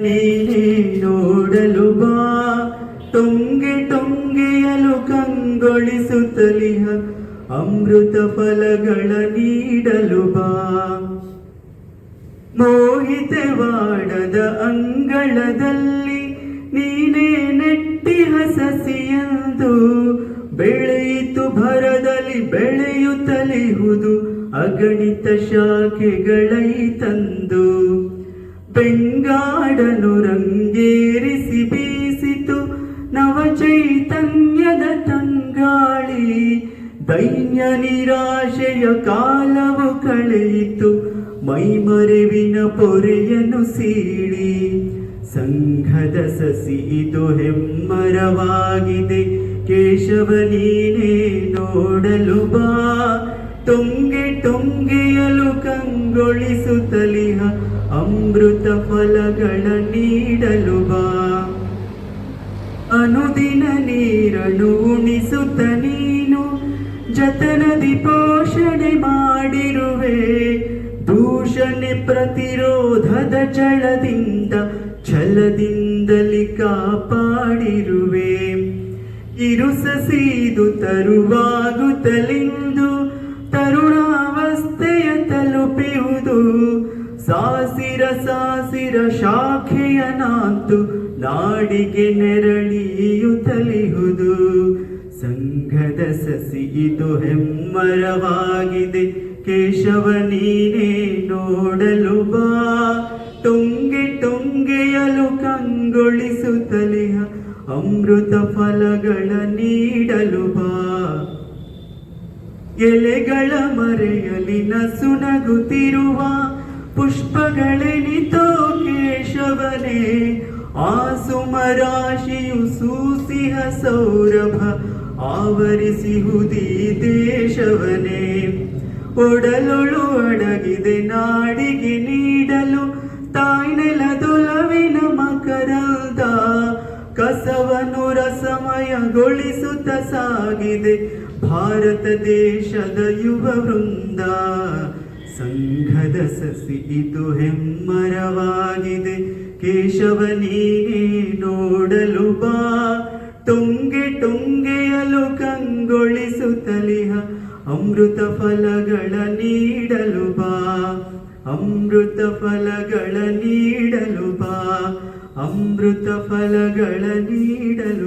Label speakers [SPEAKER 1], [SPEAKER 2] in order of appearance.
[SPEAKER 1] ನೀನೇ ನೋಡಲು ಬಾ. ಟೊಂಗೆ ಟೊಂಗೆಯಲು ಕಂಗೊಳಿಸುತ್ತಲಿಹ. ಅಮೃತ ಫಲಗಳ ನೀಡಲು ಬಾ. ಮೋಹಿತವಾಡದ ಅಂಗಳದಲ್ಲಿ ನೀನೇ ನೆಟ್ಟಿ ಸಸಿಯಂದು ಬೆಳೆಯಿತು ಭರದಲ್ಲಿ ಬೆಳೆಯುತ್ತಲಿಹುದು ಅಗಣಿತ ಶಾಖೆಗಳೈ ತಂದು. ಬೆಂಗಾಡನು ರಂಗೇರಿಸಿ ಬೀಸಿತು ನವ ಚೈತನ್ಯದ ತಂಗಾಳಿ. ದೈನ್ಯ ನಿರಾಶೆಯ ಕಾಲವು ಕಳೆಯಿತು ಮೈಮರೆವಿನ ಪೊರೆಯನ್ನು ಸೀಳಿ. ಸಂಘದ ಸಸಿ ಇದು ಹೆಮ್ಮರವಾಗಿದೆ. ಕೇಶವ ನೀನೇ ನೋಡಲು ಬಾ. ತೊಂಗೆ ತೊಂಗೆಯಲು ಕಂಗೊಳಿಸುತ್ತಲಿಹ ಅಮೃತ ಫಲಗಳ ನೀಡಲು ಬಾ. ಅನುದಿನ ನೀರನ್ನು ಉಣಿಸುತ್ತ ನೀನು ಜತನದಿ ಪೋಷಣೆ ಮಾಡಿರುವೆ. ದೂಷಣೆ ಪ್ರತಿರೋಧದ ಛಳದಿಂದ ಛಲದಿಂದಲಿ ಕಾಪಾಡಿರುವೆ. ಇರುಸಸಿದು ತರುವಾಗುತ್ತಲಿಂದು ಸಾಸಿರ ಸಾಸಿರ ಶಾಖೆಯ ನಾಂತು ನಾಡಿಗೆ ನೆರಳಿಯುತ್ತಲಿಹುದು ಸಂಘದ ಸಸಿ ಇದು ಹೆಮ್ಮರವಾಗಿದೆ. ಕೇಶವ, ನೀನೇ ನೋಡಲು ಬಾ. ಟೊಂಗೆ ಟೊಂಗೆಯಲು ಕಂಗೊಳಿಸುತ್ತಲಿಹ ಅಮೃತ ಫಲಗಳ ನೀಡಲು ಬಾ. ಎಲೆಗಳ ಮರೆಯಲಿ ನಸುನಗುತ್ತಿರುವ ಪುಷ್ಪಗಳೆನಿತೋ ಕೇಶವನೇ ಆ ಸುಮರಾಶಿಯು ಸೂಸಿಹ ಸೌರಭ ಆವರಿಸಿಹುದಿ ದೇಶವನೇ. ಒಡಲೊಳು ಅಡಗಿದೆ, ನಾಡಿಗೆ ನೀಡಲು ತಾಯ್ನೆಲದೊಲವಿನ ಮಕರಂದ, ಕಸವನ್ನು ರಸಮಯಗೊಳಿಸುತ್ತ ಸಾಗಿದೆ ಭಾರತ ದೇಶದ ಯುವ ವೃಂದ. ಸಂಘದ ಸಸಿ ಇದು ಹೆಮ್ಮರವಾಗಿದೆ ಕೇಶವ, ನೀನೇ ನೋಡಲು ಬಾ. ಟೊಂಗೆ ಟೊಂಗೆಯಲು ಕಂಗೊಳಿಸುತ್ತಲಿಹ ಅಮೃತ ಫಲಗಳ ನೀಡಲು ಬಾ. ಅಮೃತ ಫಲಗಳ ನೀಡಲು ಬಾ. ಅಮೃತ ಫಲಗಳ ನೀಡಲು